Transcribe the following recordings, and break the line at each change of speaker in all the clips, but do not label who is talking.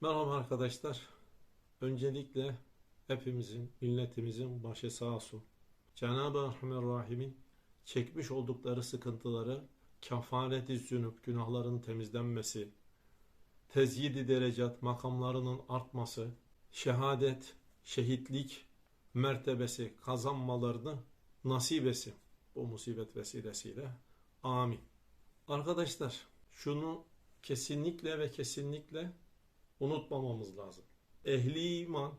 Merhaba arkadaşlar. Öncelikle hepimizin, milletimizin başı sağ olsun. Cenab-ı Rahman Rahim'in çekmiş oldukları sıkıntıları kefareti zünüp, günahların temizlenmesi, tezyidi derecat, makamlarının artması, şehadet, şehitlik mertebesi kazanmalarını nasip etsin. Bu musibet vesilesiyle. Amin. Arkadaşlar şunu kesinlikle ve kesinlikle unutmamamız lazım. Ehli iman,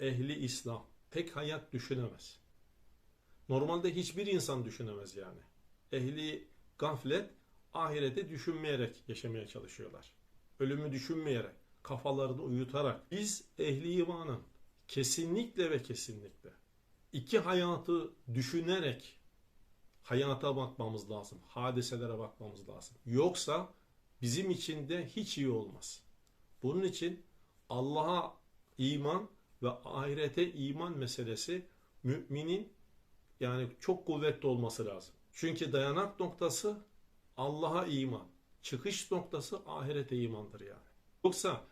ehli İslam tek hayat düşünemez. Normalde hiçbir insan düşünemez yani. Ehli gaflet ahireti düşünmeyerek yaşamaya çalışıyorlar. Ölümü düşünmeyerek, kafalarını uyutarak. Biz ehli imanın kesinlikle ve kesinlikle iki hayatı düşünerek hayata bakmamız lazım. Hadiselere bakmamız lazım. Yoksa bizim için de hiç iyi olmaz. Bunun için Allah'a iman ve ahirete iman meselesi müminin yani çok kuvvetli olması lazım. Çünkü dayanak noktası Allah'a iman. Çıkış noktası ahirete imandır yani. Yoksa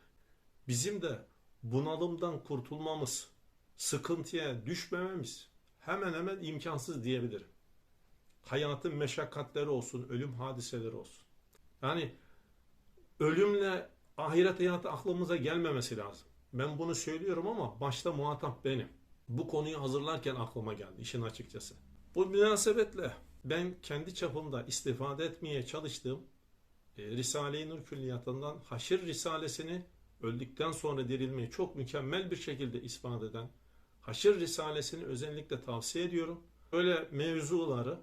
bizim de bunalımdan kurtulmamız, sıkıntıya düşmememiz hemen hemen imkansız diyebilirim. Hayatın meşakkatleri olsun, ölüm hadiseleri olsun. Yani ölümle ahiret hayatı aklımıza gelmemesi lazım. Ben bunu söylüyorum ama başta muhatap benim. Bu konuyu hazırlarken aklıma geldi işin açıkçası. Bu münasebetle ben kendi çapımda istifade etmeye çalıştığım e, Risale-i Nur Külliyatı'ndan Haşir Risalesini öldükten sonra dirilmeyi çok mükemmel bir şekilde ispat eden Haşir Risalesini özellikle tavsiye ediyorum. Böyle mevzuları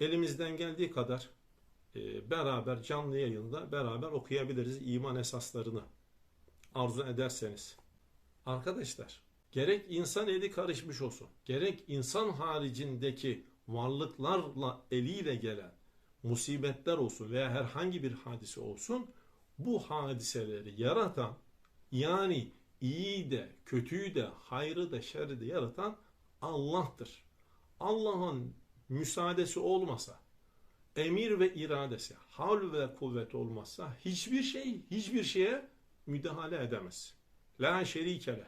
elimizden geldiği kadar beraber canlı yayında beraber okuyabiliriz iman esaslarını arzu ederseniz. Arkadaşlar gerek insan eli karışmış olsun gerek insan haricindeki varlıklarla eliyle gelen musibetler olsun veya herhangi bir hadise olsun bu hadiseleri yaratan yani iyi de kötüyü de hayrı da şerri de yaratan Allah'tır. Allah'ın müsaadesi olmasa emir ve iradesi, havl ve kuvvet olmazsa hiçbir şey hiçbir şeye müdahale edemez. La şerikele.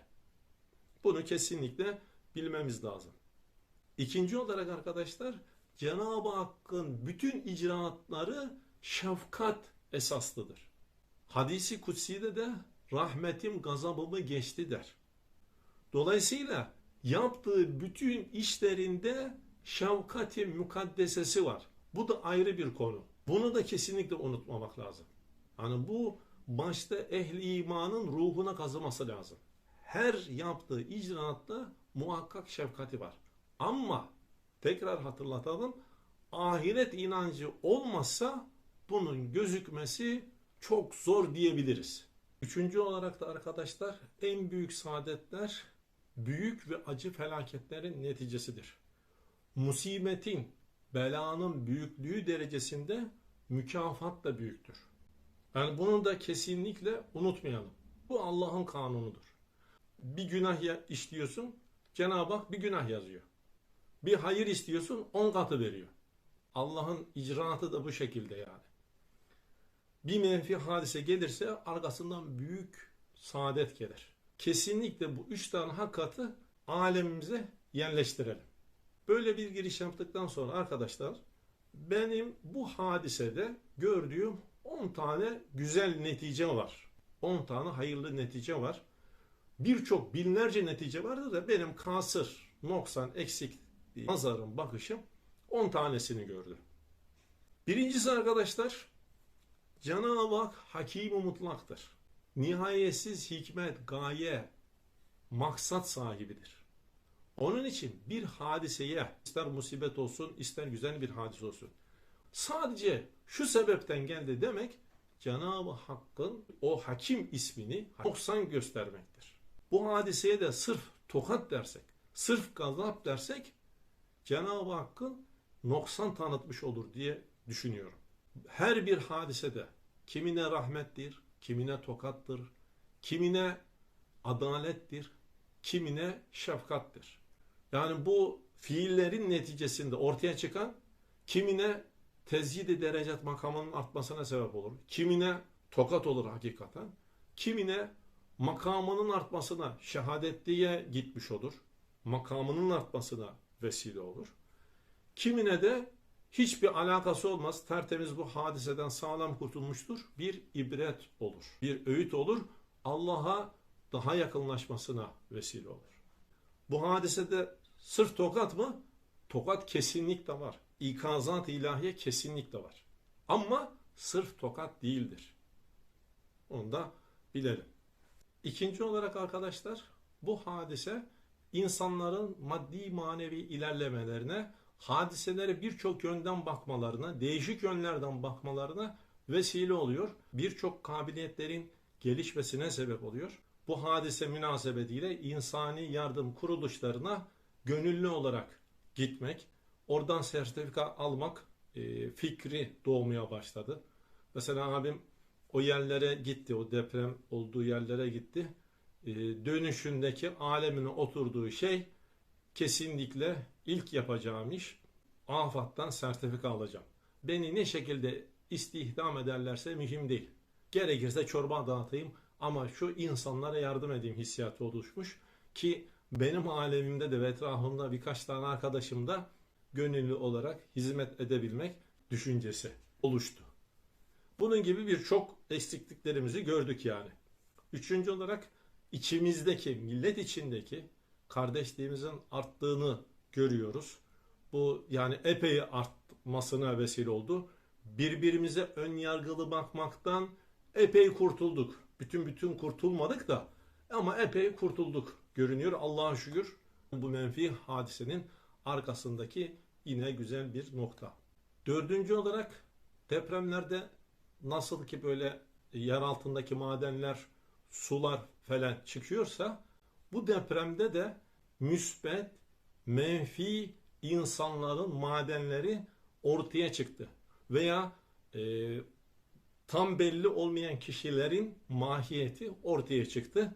Bunu kesinlikle bilmemiz lazım. İkinci olarak arkadaşlar Cenab-ı Hakk'ın bütün icraatları şefkat esaslıdır. Hadisi kutsi'de de rahmetim gazabımı geçti der. Dolayısıyla yaptığı bütün işlerinde şefkati mukaddesesi var. Bu da ayrı bir konu. Bunu da kesinlikle unutmamak lazım. Hani bu başta ehli imanın ruhuna kazıması lazım. Her yaptığı icraatta muhakkak şefkati var. Ama tekrar hatırlatalım ahiret inancı olmazsa bunun gözükmesi çok zor diyebiliriz. Üçüncü olarak da arkadaşlar en büyük saadetler büyük ve acı felaketlerin neticesidir. Musibetin, belanın büyüklüğü derecesinde mükafat da büyüktür. Yani bunu da kesinlikle unutmayalım. Bu Allah'ın kanunudur. Bir günah işliyorsun, Cenab-ı Hak bir günah yazıyor. Bir hayır istiyorsun, on katı veriyor. Allah'ın icraatı da bu şekilde yani. Bir menfi hadise gelirse arkasından büyük saadet gelir. Kesinlikle bu üç tane hakikati alemimize yerleştirelim. Böyle bir giriş yaptıktan sonra arkadaşlar benim bu hadisede gördüğüm 10 tane güzel netice var. 10 tane hayırlı netice var. Birçok binlerce netice vardı da benim kasır, noksan, eksik nazarım, bakışım 10 tanesini gördü. Birincisi arkadaşlar Cenab-ı Hak hakim mutlaktır. Nihayetsiz hikmet, gaye, maksat sahibidir. Onun için bir hadiseye ister musibet olsun ister güzel bir hadise olsun. Sadece şu sebepten geldi demek Cenab-ı Hakk'ın o hakim ismini noksan göstermektir. Bu hadiseye de sırf tokat dersek, sırf gazap dersek Cenab-ı Hakk'ın noksan tanıtmış olur diye düşünüyorum. Her bir hadisede kimine rahmettir, kimine tokattır, kimine adalettir, kimine şefkattir. Yani bu fiillerin neticesinde ortaya çıkan kimine tezyid derecet makamının artmasına sebep olur. Kimine tokat olur hakikaten. Kimine makamının artmasına, şehadetliğe gitmiş olur. Makamının artmasına vesile olur. Kimine de hiçbir alakası olmaz. Tertemiz bu hadiseden sağlam kurtulmuştur. Bir ibret olur. Bir öğüt olur. Allah'a daha yakınlaşmasına vesile olur. Bu hadisede sırf tokat mı? Tokat kesinlikle var. İkazat ilahiye kesinlikle var. Ama sırf tokat değildir. Onu da bilelim. İkinci olarak arkadaşlar bu hadise insanların maddi manevi ilerlemelerine, hadiselere birçok yönden bakmalarına, değişik yönlerden bakmalarına vesile oluyor. Birçok kabiliyetlerin gelişmesine sebep oluyor. Bu hadise münasebetiyle insani yardım kuruluşlarına gönüllü olarak gitmek, oradan sertifika almak e, fikri doğmaya başladı. Mesela abim o yerlere gitti, o deprem olduğu yerlere gitti. E, dönüşündeki alemine oturduğu şey kesinlikle ilk yapacağım iş AFAD'dan sertifika alacağım. Beni ne şekilde istihdam ederlerse mühim değil. Gerekirse çorba dağıtayım ama şu insanlara yardım edeyim hissiyatı oluşmuş ki benim alemimde de ve etrafımda birkaç tane arkadaşım da gönüllü olarak hizmet edebilmek düşüncesi oluştu. Bunun gibi birçok eksikliklerimizi gördük yani. Üçüncü olarak içimizdeki, millet içindeki kardeşliğimizin arttığını görüyoruz. Bu yani epey artmasına vesile oldu. Birbirimize ön yargılı bakmaktan epey kurtulduk. Bütün bütün kurtulmadık da ama epey kurtulduk görünüyor. Allah'a şükür bu menfi hadisenin arkasındaki yine güzel bir nokta. Dördüncü olarak depremlerde nasıl ki böyle yer altındaki madenler, sular falan çıkıyorsa bu depremde de müsbet, menfi insanların madenleri ortaya çıktı. Veya e, tam belli olmayan kişilerin mahiyeti ortaya çıktı.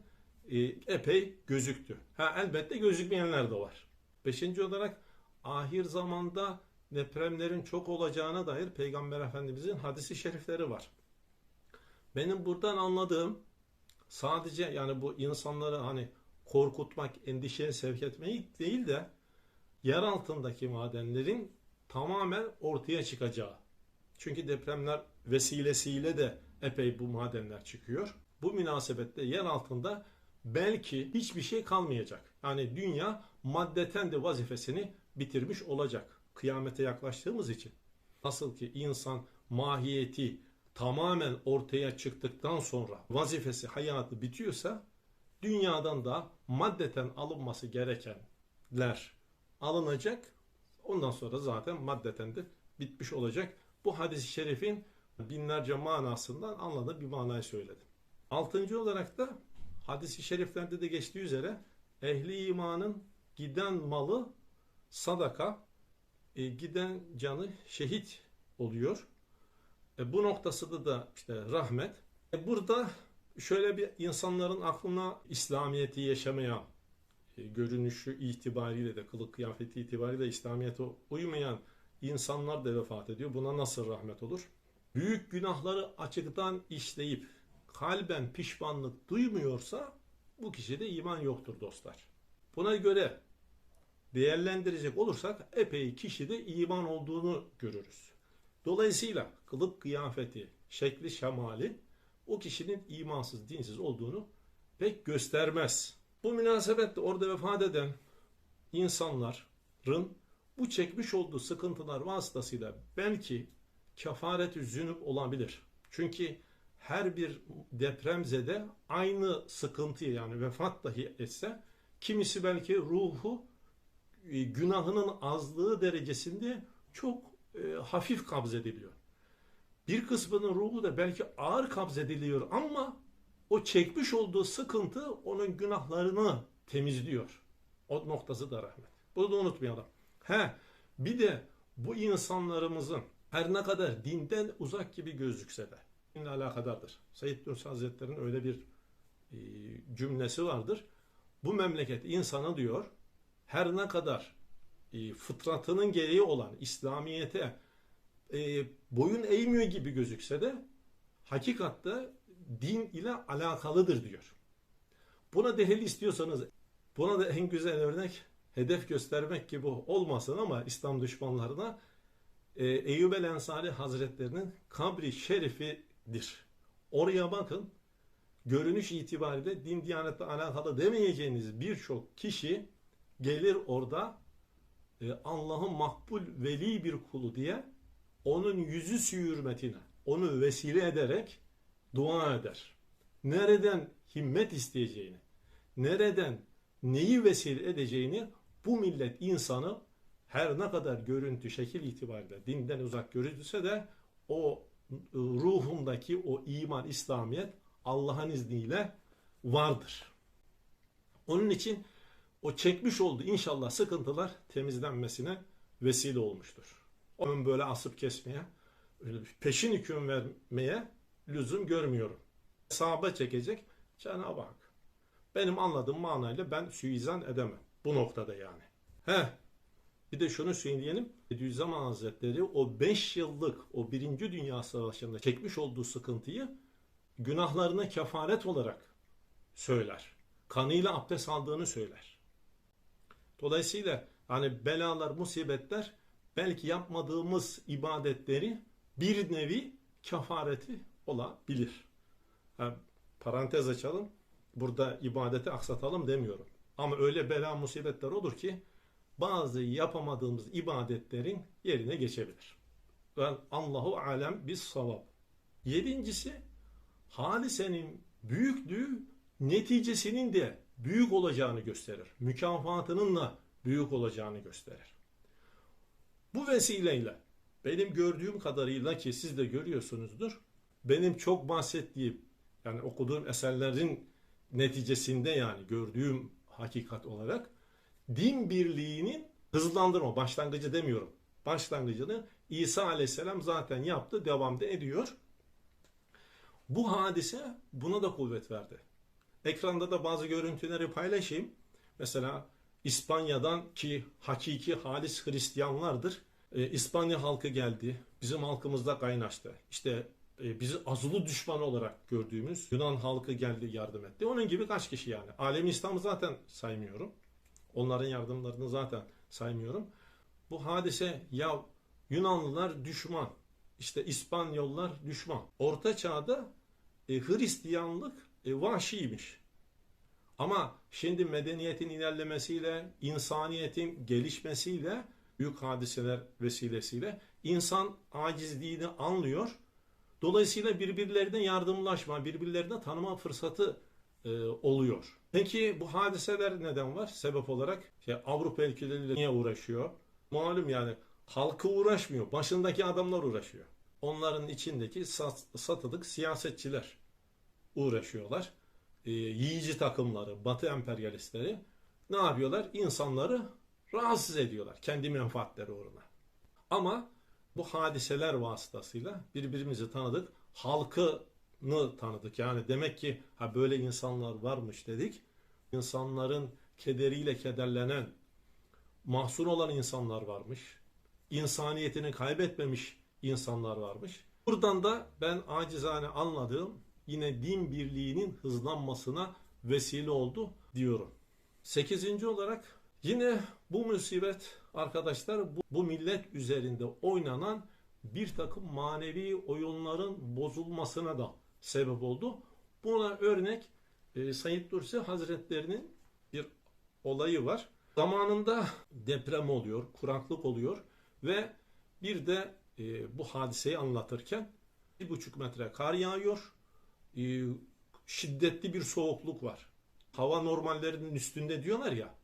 E, epey gözüktü. Ha elbette gözükmeyenler de var. Beşinci olarak ahir zamanda depremlerin çok olacağına dair Peygamber Efendimizin hadisi şerifleri var. Benim buradan anladığım sadece yani bu insanları hani korkutmak, endişeye sevk etmeyi değil de yer altındaki madenlerin tamamen ortaya çıkacağı. Çünkü depremler vesilesiyle de epey bu madenler çıkıyor. Bu münasebette yer altında belki hiçbir şey kalmayacak. Yani dünya maddeten de vazifesini bitirmiş olacak. Kıyamete yaklaştığımız için. Nasıl ki insan mahiyeti tamamen ortaya çıktıktan sonra vazifesi, hayatı bitiyorsa dünyadan da maddeten alınması gerekenler alınacak. Ondan sonra zaten maddeten de bitmiş olacak. Bu hadis-i şerifin binlerce manasından anladığı bir manayı söyledim. Altıncı olarak da hadis-i şeriflerde de geçtiği üzere ehli imanın giden malı sadaka, e, giden canı şehit oluyor. E, bu noktasında da işte rahmet. E, burada şöyle bir insanların aklına İslamiyet'i yaşamaya e, görünüşü itibariyle de kılık kıyafeti itibariyle İslamiyet'e uymayan insanlar da vefat ediyor. Buna nasıl rahmet olur? Büyük günahları açıktan işleyip kalben pişmanlık duymuyorsa bu kişide iman yoktur dostlar. Buna göre değerlendirecek olursak epey kişide iman olduğunu görürüz. Dolayısıyla kılık kıyafeti, şekli şemali o kişinin imansız, dinsiz olduğunu pek göstermez. Bu münasebetle orada vefat eden insanların bu çekmiş olduğu sıkıntılar vasıtasıyla belki kefareti zünüp olabilir. Çünkü her bir depremzede aynı sıkıntıyı yani vefat dahi etse kimisi belki ruhu e, günahının azlığı derecesinde çok e, hafif kabzediliyor. Bir kısmının ruhu da belki ağır kabzediliyor ama o çekmiş olduğu sıkıntı onun günahlarını temizliyor. O noktası da rahmet. Bunu da unutmayalım. He, bir de bu insanlarımızın her ne kadar dinden uzak gibi gözükse de dinle alakadardır. Said Nursi Hazretleri'nin öyle bir e, cümlesi vardır. Bu memleket insanı diyor her ne kadar e, fıtratının gereği olan İslamiyet'e e, boyun eğmiyor gibi gözükse de hakikatte din ile alakalıdır diyor. Buna delil istiyorsanız buna da en güzel örnek hedef göstermek gibi olmasın ama İslam düşmanlarına e, Eyyub el Ensari Hazretlerinin kabri şerifidir. Oraya bakın görünüş itibariyle din diyanetle alakalı demeyeceğiniz birçok kişi gelir orada e, Allah'ın makbul veli bir kulu diye onun yüzü suyu hürmetine onu vesile ederek dua eder. Nereden himmet isteyeceğini, nereden neyi vesile edeceğini bu millet insanı her ne kadar görüntü, şekil itibariyle dinden uzak görülse de o ruhundaki o iman, İslamiyet Allah'ın izniyle vardır. Onun için o çekmiş olduğu inşallah sıkıntılar temizlenmesine vesile olmuştur. Onun böyle asıp kesmeye, peşin hüküm vermeye lüzum görmüyorum. Hesaba çekecek Cenab-ı Hak. Benim anladığım manayla ben suizan edemem. Bu noktada yani. He, bir de şunu söyleyelim. Bediüzzaman Hazretleri o 5 yıllık o Birinci Dünya Savaşı'nda çekmiş olduğu sıkıntıyı günahlarına kefaret olarak söyler. Kanıyla abdest aldığını söyler. Dolayısıyla hani belalar, musibetler belki yapmadığımız ibadetleri bir nevi kefareti olabilir. Ha, parantez açalım. Burada ibadeti aksatalım demiyorum. Ama öyle bela musibetler olur ki bazı yapamadığımız ibadetlerin yerine geçebilir. Ben Allahu alem bis savab. Yedincisi hadisenin büyüklüğü neticesinin de büyük olacağını gösterir. Mükafatının da büyük olacağını gösterir. Bu vesileyle benim gördüğüm kadarıyla ki siz de görüyorsunuzdur. Benim çok bahsettiğim yani okuduğum eserlerin neticesinde yani gördüğüm hakikat olarak din birliğinin hızlandırma başlangıcı demiyorum. Başlangıcını İsa Aleyhisselam zaten yaptı, devam da ediyor. Bu hadise buna da kuvvet verdi. Ekranda da bazı görüntüleri paylaşayım. Mesela İspanya'dan ki hakiki halis Hristiyanlardır. Ee, İspanya halkı geldi. Bizim halkımızda kaynaştı. İşte e, bizi azılı düşman olarak gördüğümüz Yunan halkı geldi yardım etti. Onun gibi kaç kişi yani. Alemi İslam'ı zaten saymıyorum. Onların yardımlarını zaten saymıyorum. Bu hadise ya Yunanlılar düşman, işte İspanyollar düşman. Orta çağda e, Hristiyanlık e, vahşiymiş. Ama şimdi medeniyetin ilerlemesiyle, insaniyetin gelişmesiyle, büyük hadiseler vesilesiyle insan acizliğini anlıyor. Dolayısıyla birbirlerine yardımlaşma, birbirlerine tanıma fırsatı e, oluyor. Peki bu hadiseler neden var? Sebep olarak işte Avrupa ülkeleriyle niye uğraşıyor? Malum yani halkı uğraşmıyor. Başındaki adamlar uğraşıyor. Onların içindeki sat, satılık siyasetçiler uğraşıyorlar. E, yiyici takımları, batı emperyalistleri ne yapıyorlar? İnsanları rahatsız ediyorlar. Kendi menfaatleri uğruna. Ama bu hadiseler vasıtasıyla birbirimizi tanıdık. Halkını tanıdık. Yani demek ki ha böyle insanlar varmış dedik. İnsanların kederiyle kederlenen, mahzun olan insanlar varmış. İnsaniyetini kaybetmemiş insanlar varmış. Buradan da ben acizane anladığım yine din birliğinin hızlanmasına vesile oldu diyorum. Sekizinci olarak yine bu musibet arkadaşlar bu, bu millet üzerinde oynanan bir takım manevi oyunların bozulmasına da sebep oldu. Buna örnek e, Said Nursi Hazretlerinin bir olayı var. Zamanında deprem oluyor, kuraklık oluyor ve bir de e, bu hadiseyi anlatırken bir buçuk metre kar yağıyor, e, şiddetli bir soğukluk var. Hava normallerinin üstünde diyorlar ya,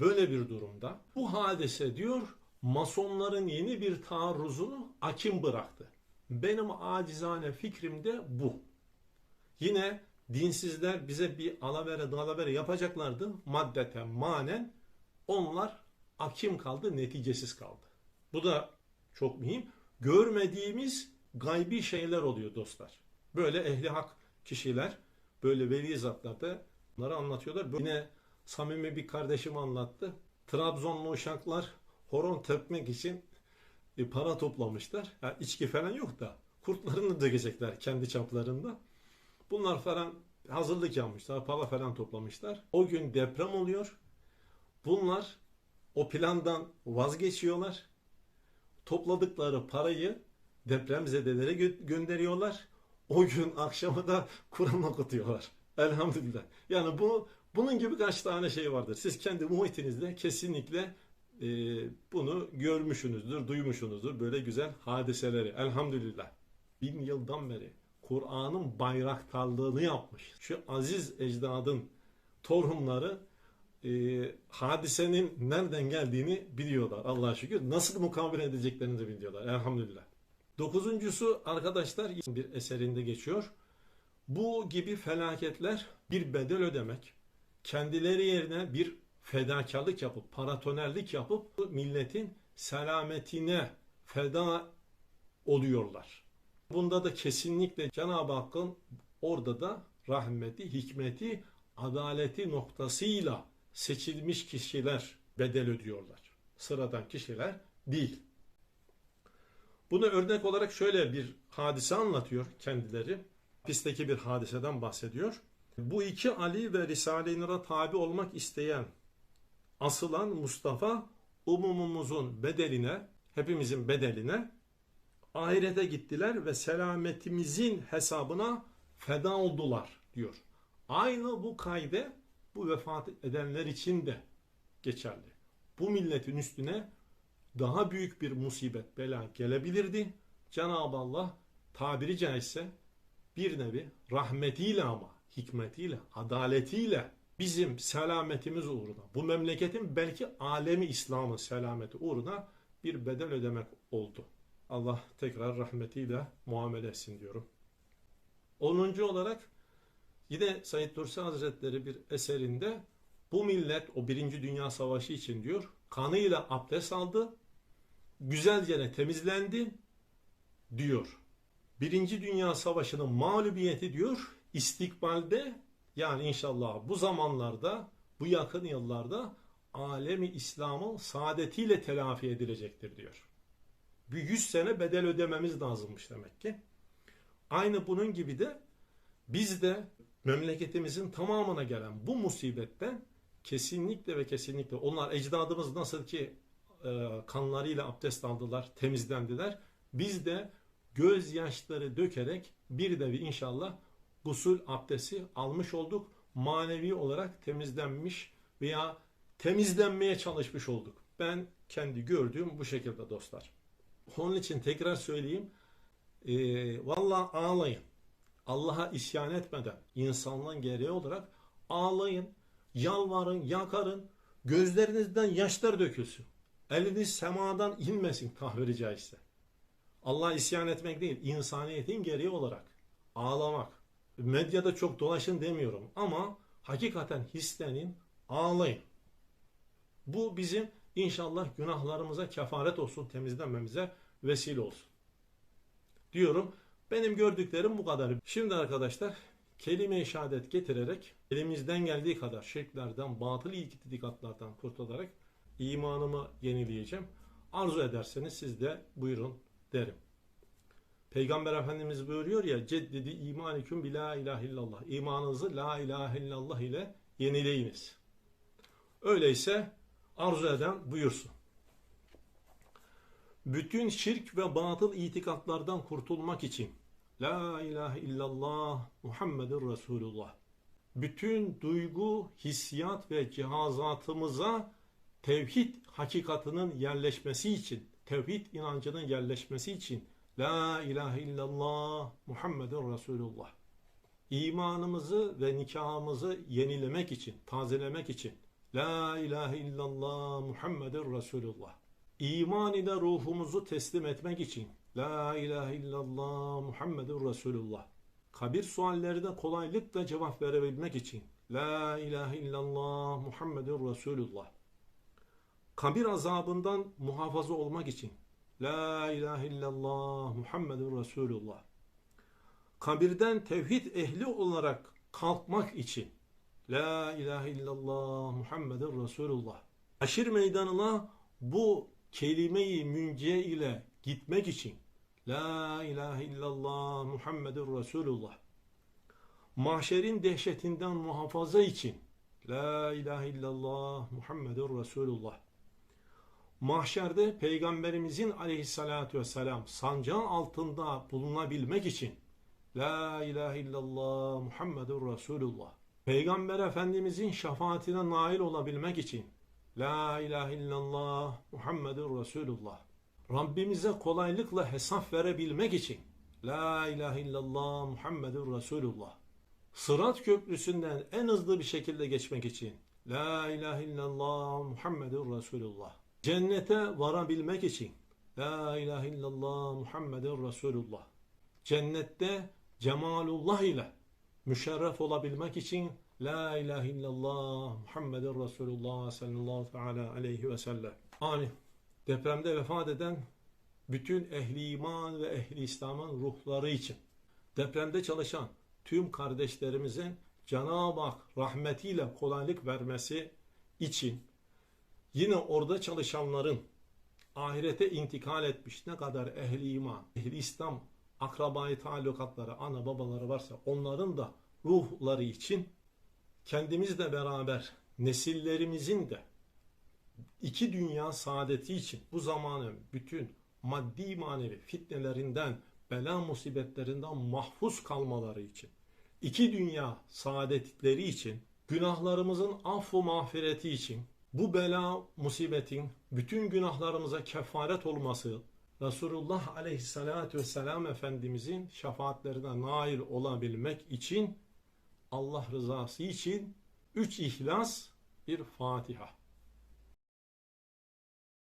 böyle bir durumda bu hadise diyor masonların yeni bir taarruzunu akim bıraktı. Benim acizane fikrim de bu. Yine dinsizler bize bir alavere dalavere yapacaklardı. Maddeten manen onlar akim kaldı, neticesiz kaldı. Bu da çok mühim. Görmediğimiz gaybi şeyler oluyor dostlar. Böyle ehli hak kişiler, böyle veli zatlar da bunları anlatıyorlar. Yine samimi bir kardeşim anlattı. Trabzonlu uşaklar horon tepmek için bir para toplamışlar. Yani içki falan yok da kurtlarını dökecekler kendi çaplarında. Bunlar falan hazırlık yapmışlar, para falan toplamışlar. O gün deprem oluyor. Bunlar o plandan vazgeçiyorlar. Topladıkları parayı depremzedelere gö- gönderiyorlar. O gün akşamı da Kur'an okutuyorlar. Elhamdülillah. Yani bu bunun gibi kaç tane şey vardır. Siz kendi muhitinizde kesinlikle e, bunu görmüşsünüzdür, duymuşsunuzdur. Böyle güzel hadiseleri. Elhamdülillah. Bin yıldan beri Kur'an'ın bayraktarlığını yapmış. Şu aziz ecdadın torunları e, hadisenin nereden geldiğini biliyorlar Allah'a şükür. Nasıl mukabele edeceklerini de biliyorlar. Elhamdülillah. Dokuzuncusu arkadaşlar bir eserinde geçiyor. Bu gibi felaketler bir bedel ödemek, kendileri yerine bir fedakarlık yapıp, paratonerlik yapıp milletin selametine feda oluyorlar. Bunda da kesinlikle Cenab-ı Hakk'ın orada da rahmeti, hikmeti, adaleti noktasıyla seçilmiş kişiler bedel ödüyorlar. Sıradan kişiler değil. Bunu örnek olarak şöyle bir hadise anlatıyor kendileri. Hapisteki bir hadiseden bahsediyor. Bu iki Ali ve Risale-i Nur'a tabi olmak isteyen asılan Mustafa umumumuzun bedeline, hepimizin bedeline ahirete gittiler ve selametimizin hesabına feda oldular diyor. Aynı bu kayde bu vefat edenler için de geçerli. Bu milletin üstüne daha büyük bir musibet, bela gelebilirdi. Cenab-ı Allah tabiri caizse bir nevi rahmetiyle ama hikmetiyle, adaletiyle bizim selametimiz uğruna, bu memleketin belki alemi İslam'ın selameti uğruna bir bedel ödemek oldu. Allah tekrar rahmetiyle muamele etsin diyorum. 10. olarak yine Said Nursi Hazretleri bir eserinde bu millet o Birinci Dünya Savaşı için diyor kanıyla abdest aldı, güzelce temizlendi diyor. Birinci Dünya Savaşı'nın mağlubiyeti diyor istikbalde yani inşallah bu zamanlarda bu yakın yıllarda alemi İslam'ın saadetiyle telafi edilecektir diyor. Bir 100 sene bedel ödememiz lazımmış demek ki. Aynı bunun gibi de biz de memleketimizin tamamına gelen bu musibetten kesinlikle ve kesinlikle onlar ecdadımız nasıl ki e, kanlarıyla abdest aldılar, temizlendiler. Biz de gözyaşları dökerek bir nevi inşallah gusül abdesti almış olduk. Manevi olarak temizlenmiş veya temizlenmeye çalışmış olduk. Ben kendi gördüğüm bu şekilde dostlar. Onun için tekrar söyleyeyim. E, Valla ağlayın. Allah'a isyan etmeden insanlığın gereği olarak ağlayın, yalvarın, yakarın, gözlerinizden yaşlar dökülsün. Eliniz semadan inmesin tabiri caizse. Allah'a isyan etmek değil, insaniyetin gereği olarak ağlamak. Medyada çok dolaşın demiyorum ama hakikaten hislenin, ağlayın. Bu bizim inşallah günahlarımıza kefaret olsun, temizlenmemize vesile olsun. Diyorum. Benim gördüklerim bu kadar. Şimdi arkadaşlar kelime-i şehadet getirerek elimizden geldiği kadar şirklerden, batıl itikatlardan kurtularak imanımı yenileyeceğim. Arzu ederseniz siz de buyurun derim. Peygamber Efendimiz buyuruyor ya ceddidi imaniküm bi la ilahe illallah. İmanınızı la ilahe illallah ile yenileyiniz. Öyleyse arzu eden buyursun. Bütün şirk ve batıl itikatlardan kurtulmak için La ilahe illallah Muhammedur Resulullah. Bütün duygu, hissiyat ve cihazatımıza tevhid hakikatının yerleşmesi için, tevhid inancının yerleşmesi için La ilahe illallah Muhammedur Resulullah. İmanımızı ve nikahımızı yenilemek için, tazelemek için La ilahe illallah Muhammedur Resulullah. İman ile ruhumuzu teslim etmek için La ilahe illallah Muhammedur Resulullah. Kabir suallerine kolaylıkla cevap verebilmek için La ilahe illallah Muhammedur Resulullah. Kabir azabından muhafaza olmak için La ilahe illallah Muhammedur Resulullah. Kabirden tevhid ehli olarak kalkmak için La ilahe illallah Muhammedur Resulullah. Aşir meydanına bu kelime-i münce ile gitmek için La ilahe illallah Muhammedur Resulullah. mahşerin dehşetinden muhafaza için La ilahe illallah Muhammedur Resulullah. Mahşerde Peygamberimizin aleyhissalatu vesselam sancağın altında bulunabilmek için La ilahe illallah Muhammedur Resulullah. Peygamber Efendimizin şefaatine nail olabilmek için La ilahe illallah Muhammedur Resulullah. Rabbimize kolaylıkla hesap verebilmek için La ilahe illallah Muhammedur Resulullah. Sırat köprüsünden en hızlı bir şekilde geçmek için La ilahe illallah Muhammedur Resulullah. Cennete varabilmek için La ilahe illallah Muhammedur Resulullah. Cennette cemalullah ile müşerref olabilmek için La ilahe illallah Muhammedur Resulullah sallallahu teala aleyhi ve sellem. Amin. Depremde vefat eden bütün ehli iman ve ehli İslam'ın ruhları için depremde çalışan tüm kardeşlerimizin Cenab-ı Hak rahmetiyle kolaylık vermesi için yine orada çalışanların ahirete intikal etmiş ne kadar ehli iman, ehli İslam akrabayı talukatları, ana babaları varsa onların da ruhları için kendimizle beraber nesillerimizin de iki dünya saadeti için bu zamanın bütün maddi manevi fitnelerinden, bela musibetlerinden mahfuz kalmaları için, iki dünya saadetleri için, günahlarımızın affu mağfireti için, bu bela musibetin bütün günahlarımıza kefaret olması, Resulullah aleyhissalatü vesselam Efendimizin şefaatlerine nail olabilmek için Allah rızası için üç ihlas bir Fatiha.